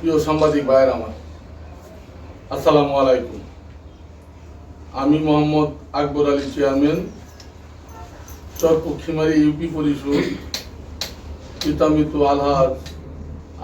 প্রিয় সাংবাদিক ভাইয়ের আমার, আসসালামু আলাইকুম। আমি মোহাম্মদ আকবর আলী চেয়ারম্যান চরপক্ষিমারি ইউপি পরিষদ পিতামিত আলহাজ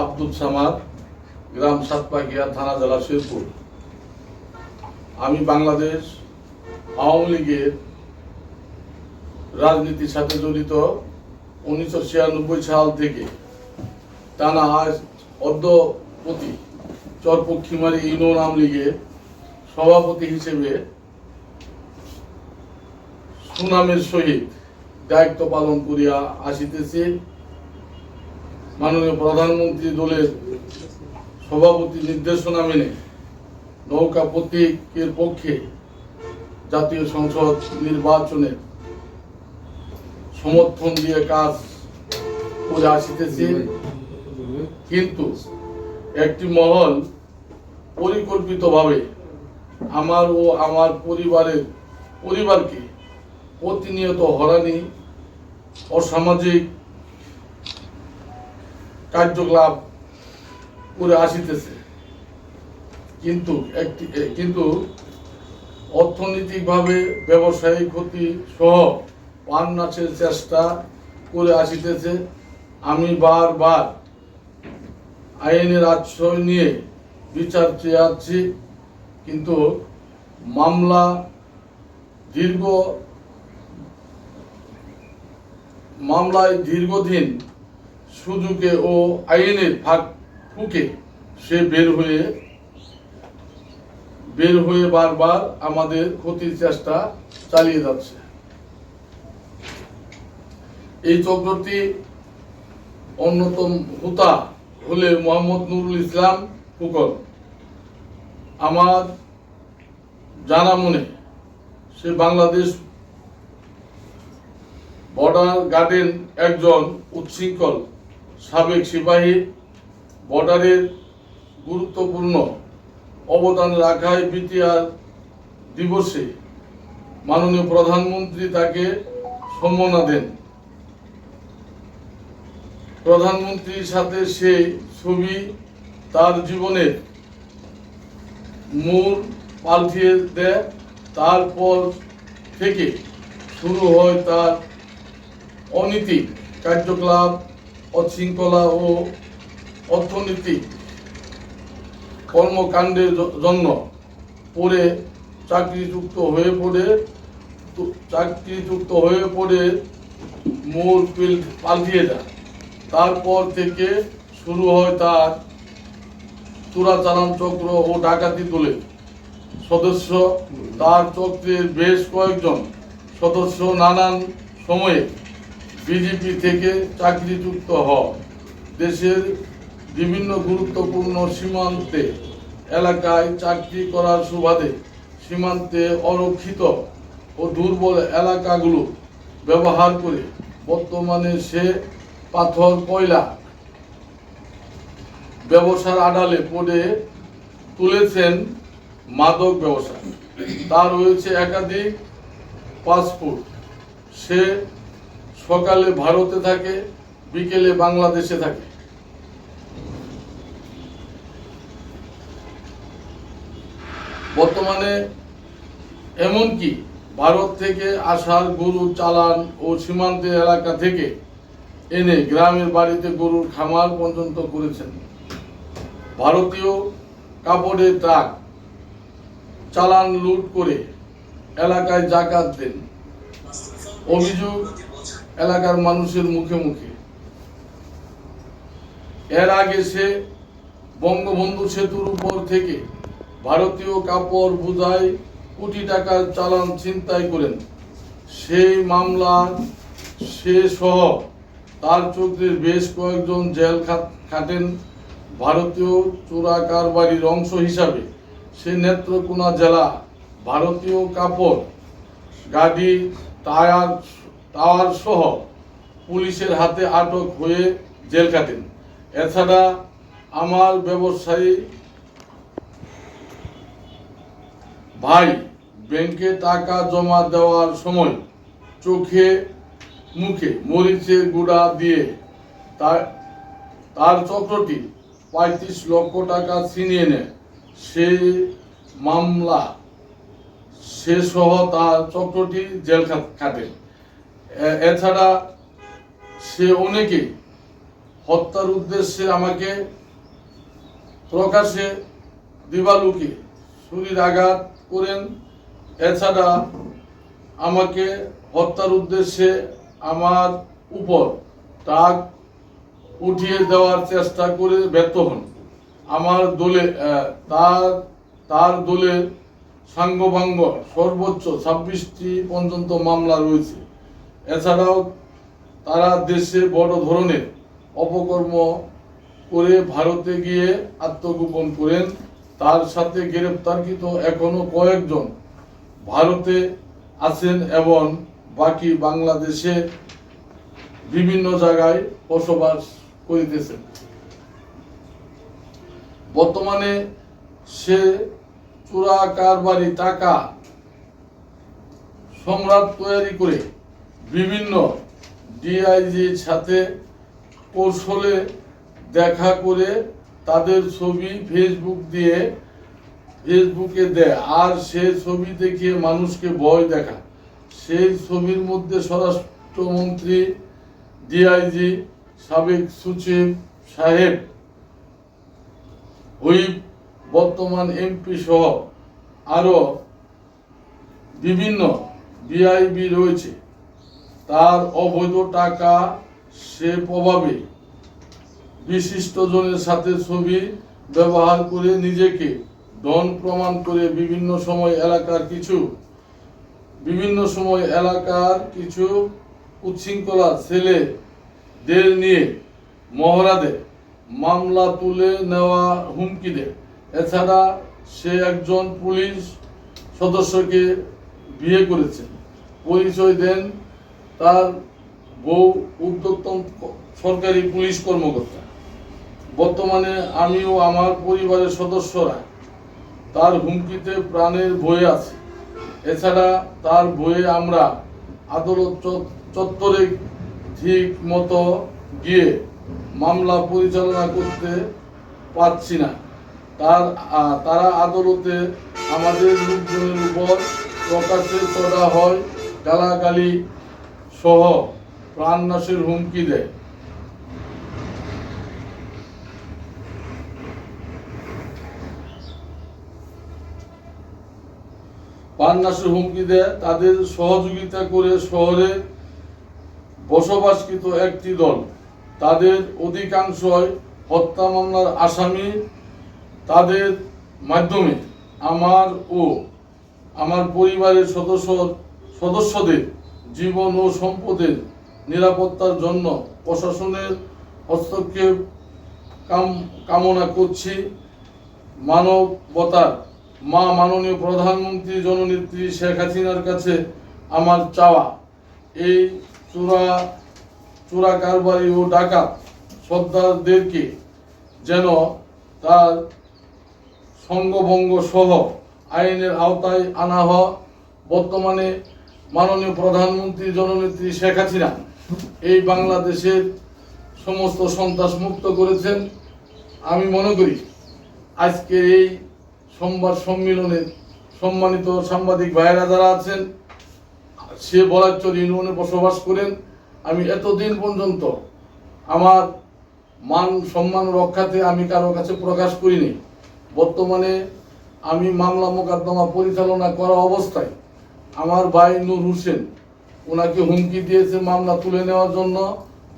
আব্দুল সামাদ, গ্রাম সাতপাকিয়া থানা জেলা শেরপুর। আমি বাংলাদেশ আওয়ামী লীগের রাজনীতির সাথে জড়িত উনিশশো ছিয়ানব্বই সাল থেকে টানা আজ অদ্যপতি চরপক্ষিমারি ইউনিয়ন আওয়ামী লীগের সভাপতি হিসেবে সুনামের সহিত দায়িত্ব পালন করিয়া আসিতেছি। মাননীয় প্রধানমন্ত্রী দলের সভাপতি নির্দেশনা মেনে নৌকা প্রতীকের পক্ষে জাতীয় সংসদ নির্বাচনে সমর্থন দিয়ে কাজ করে আসিতেছি। কিন্তু একটি মহল পরিকল্পিতভাবে আমার ও আমার পরিবারের পরিবারকে প্রতিনিয়ত হরানি অসামাজিক কার্যকলাপ করে আসিতেছে। কিন্তু একটি, কিন্তু অর্থনৈতিকভাবে ব্যবসায়িক ক্ষতি সহ পান নাচের চেষ্টা করে আসিতেছে। আমি বারবার আইনের আশ্রয় নিয়ে বিচার চেয়েছি, কিন্তু মামলা দীর্ঘ, মামলায় দীর্ঘদিন সুযোগে ও আইনের ফাঁক ফুকে সে বের হয়ে বের হয়ে বারবার আমাদের ক্ষতির চেষ্টা চালিয়ে যাচ্ছে। এই চক্রটি অন্যতম হুতা হলে মোহাম্মদ নুরুল ইসলাম ফুকন। আমার জানা মনে, সে বাংলাদেশ বর্ডার গার্ডেন একজন উচ্ছৃঙ্খল সাবেক সিপাহী বর্ডারের গুরুত্বপূর্ণ অবদান রাখায় বিটিআর দিবসে মাননীয় প্রধানমন্ত্রী তাকে সম্মাননা দেন। প্রধানমন্ত্রীর সাথে সেই ছবি তার জীবনের মূল পাল্টিয়ে দেয়। তারপর থেকে শুরু হয় তার অনীতিক কার্যকলাপ, অশৃঙ্খলা ও অর্থনৈতিক কর্মকাণ্ডের জন্য পড়ে চাকরিযুক্ত হয়ে পড়ে চাকরিযুক্ত হয়ে পড়ে মূল পিল- পাল্টিয়ে যায় তারপর থেকে শুরু হয় তার চোরাচালান চক্র ও ডাকাতি দলের সদস্য। তার চক্রের বেশ কয়েকজন সদস্য নানান সময়ে বিজেপি থেকে চাকরিযুক্ত হয় দেশের বিভিন্ন গুরুত্বপূর্ণ সীমান্তে এলাকায় চাকরি করার সুবাদে সীমান্তে অরক্ষিত ও দুর্বল এলাকাগুলো ব্যবহার করে বর্তমানে সে পাথর, কয়লা ব্যবসার আড়ালে পড়ে তুলেছেন মাদক ব্যবসা। তার রয়েছে একাধিক পাসপোর্ট। সে সকালে ভারতে থাকে, বিকেলে বাংলাদেশে থাকে। বর্তমানে এমনকি ভারত থেকে আসার গরু চালান ও সীমান্তের এলাকা থেকে এনে গ্রামের বাড়িতে গরুর খামার পর্যন্ত করেছেন। ভারতীয় কাপড়ের ট্রাক চালান, লুট করে এলাকায় জাকাত দেন। অভিযোগ এলাকার মানুষের মুখে মুখে। এর আগে সে বঙ্গবন্ধু সেতুর উপর থেকে ভারতীয় কাপড় বোঝাই কোটি টাকার চালান, ছিনতাই করেন। সেই মামলা সে সহ তার চক্রের বেশ কয়েকজন জেল খাট- খাটেন ভারতীয় চোরা কারবারির অংশ হিসাবে। সে নেত্রকোনা জেলা ভারতীয় কাপড়, গাড়ি, টায়ার, টাওয়ার সহ পুলিশের হাতে আটক হয়ে জেল কাটেন এছাড়া আমার ব্যবসায়ী ভাই ব্যাংকে টাকা জমা দেওয়ার সময় চোখে মুখে, মরিচের গুঁড়া দিয়ে তার তার চক্রটি পঁয়ত্রিশ লক্ষ টাকা ছিনিয়ে নেয়। সে মামলা সে সহ তার চক্রটি জেল খাট- এছাড়া সে অনেকে হত্যার উদ্দেশ্যে আমাকে প্রকাশে দিবালুকে ছুরির আঘাত করেন। এছাড়া আমাকে হত্যার উদ্দেশ্যে আমার উপর তাক উঠিয়ে দেওয়ার চেষ্টা করে ব্যর্থ হন। আমার দলে তার তার দলের সাঙ্গভঙ্গ সর্বোচ্চ ছাব্বিশটি পর্যন্ত মামলা রয়েছে। এছাড়াও তারা দেশে বড় ধরনের অপকর্ম করে ভারতে গিয়ে আত্মগোপন করেন। তার সাথে গ্রেপ্তারকৃত এখনও কয়েকজন ভারতে আছেন এবং বাকি বাংলাদেশে বিভিন্ন জায়গায় বসবাস করিতেছেন বর্তমানে সে চোরা কারবারি টাকা সম্রাট তৈরি করে বিভিন্ন ডিআইজির সাথে কৌশলে দেখা করে তাদের ছবি ফেসবুক দিয়ে ফেসবুকে দেয়। আর সে ছবি দেখিয়ে মানুষকে ভয় দেখা সেই ছবির মধ্যে স্বরাষ্ট্রমন্ত্রী ডিআইজি সাবেক সচিব সাহেব, হুইপ, বর্তমান এমপি সহ আরও বিভিন্ন বিআইবি রয়েছে। তার অবৈধ টাকা সে প্রভাবে বিশিষ্টজনের সাথে ছবি ব্যবহার করে নিজেকে ডন প্রমাণ করে বিভিন্ন সময় এলাকার কিছু বিভিন্ন সময় এলাকার কিছু উচ্ছৃঙ্খলা ছেলেদের নিয়ে মহড়া মামলা তুলে নেওয়া হুমকি দেয়। এছাড়া সে একজন পুলিশ সদস্যকে বিয়ে করেছে। পরিচয় দেন তার বউ উদ্যোক্তম সরকারি পুলিশ কর্মকর্তা। বর্তমানে আমিও আমার পরিবারের সদস্যরা তার হুমকিতে প্রাণের ভয়ে আছে। এছাড়া তার ভয়ে আমরা আদালত চত্বরে ঠিক মতো গিয়ে মামলা পরিচালনা করতে পারছি না। তার তারা আদালতে আমাদের লোকজনের উপর প্রকাশ্যে করা হয়, গালাগালি সহ প্রাণনাশের হুমকি দেয়। প্রাণনাশের হুমকি দেয়, তাদের সহযোগিতা করে শহরে বসবাসকৃত একটি দল। তাদের অধিকাংশই হত্যা মামলার আসামি। তাদের মাধ্যমে আমার ও আমার পরিবারের সদস্য, সদস্যদের জীবন ও সম্পদের নিরাপত্তার জন্য প্রশাসনের হস্তক্ষেপ কাম, কামনা করছি। মানবতার মা মাননীয় প্রধানমন্ত্রী জননেত্রী শেখ হাসিনার কাছে আমার চাওয়া, এই চোরা চোরা কারবারি ও ডাকাত সর্দারদেরকে যেন তার সঙ্গভঙ্গ সহ আইনের আওতায় আনা হয়। বর্তমানে মাননীয় প্রধানমন্ত্রী জননেত্রী শেখ হাসিনা এই বাংলাদেশের সমস্ত সন্ত্রাস মুক্ত করেছেন। আমি মনে করি আজকের এই সংবাদ সম্মেলনে সম্মানিত সাংবাদিক ভাইয়েরা যারা আছেন, সে বলাচ্চর ইউনিয়নে বসবাস করেন, আমি এতদিন পর্যন্ত আমার মান সম্মান রক্ষাতে আমি কারও কাছে প্রকাশ করিনি। বর্তমানে আমি মামলা মোকদ্দমা পরিচালনা করা অবস্থায় আমার ভাই নূর হোসেন ওনাকে হুমকি দিয়েছে মামলা তুলে নেওয়ার জন্য।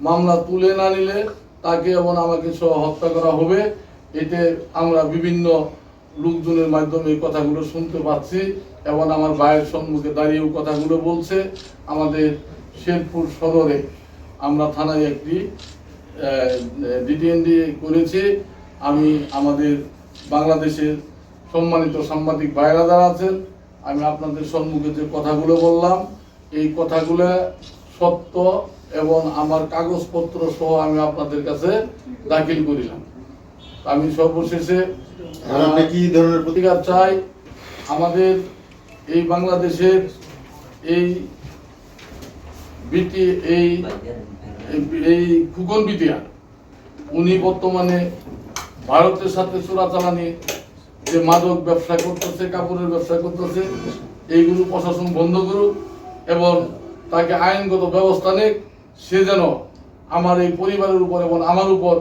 মামলা তুলে না নিলে তাকে এবং আমাকে সহ হত্যা করা হবে। এতে আমরা বিভিন্ন লোকজনের মাধ্যমে এই কথাগুলো শুনতে পাচ্ছি এবং আমার ভাইয়ের সম্মুখে দাঁড়িয়েও কথাগুলো বলছে। আমাদের শেরপুর সদরে আমরা থানায় একটি ডিটিএনডি করেছি। আমি আমাদের বাংলাদেশের সম্মানিত সাংবাদিক ভাইরা যারা আছেন, আমি আপনাদের সম্মুখে যে কথাগুলো বললাম, এই কথাগুলো সত্য এবং আমার কাগজপত্র সহ আমি আপনাদের কাছে দাখিল করিলাম। আমি সর্বশেষে আপনি কি ধরনের প্রতি প্রতিকার চাই? আমাদের এই বাংলাদেশের এই বিটি এই- এই খুকন বিটিয়া উনি বর্তমানে ভারতের সাথে চোরাচালানি, যে মাদক ব্যবসা করতেছে, কাপড়ের ব্যবসা করতেছে, এইগুলো প্রশাসন বন্ধ করুক এবং তাকে আইনগত ব্যবস্থা নেক, সে যেন আমার এই পরিবারের উপর এবং আমার উপর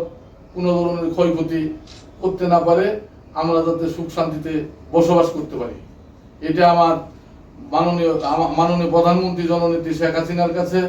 কোনো ধরনের ক্ষয়ক্ষতি করতে না পারে। আমরা যাতে সুখ শান্তিতে বসবাস করতে পারি। এটা আমার মাননীয় মাননীয় প্রধানমন্ত্রী জননেত্রী শেখ হাসিনার কাছে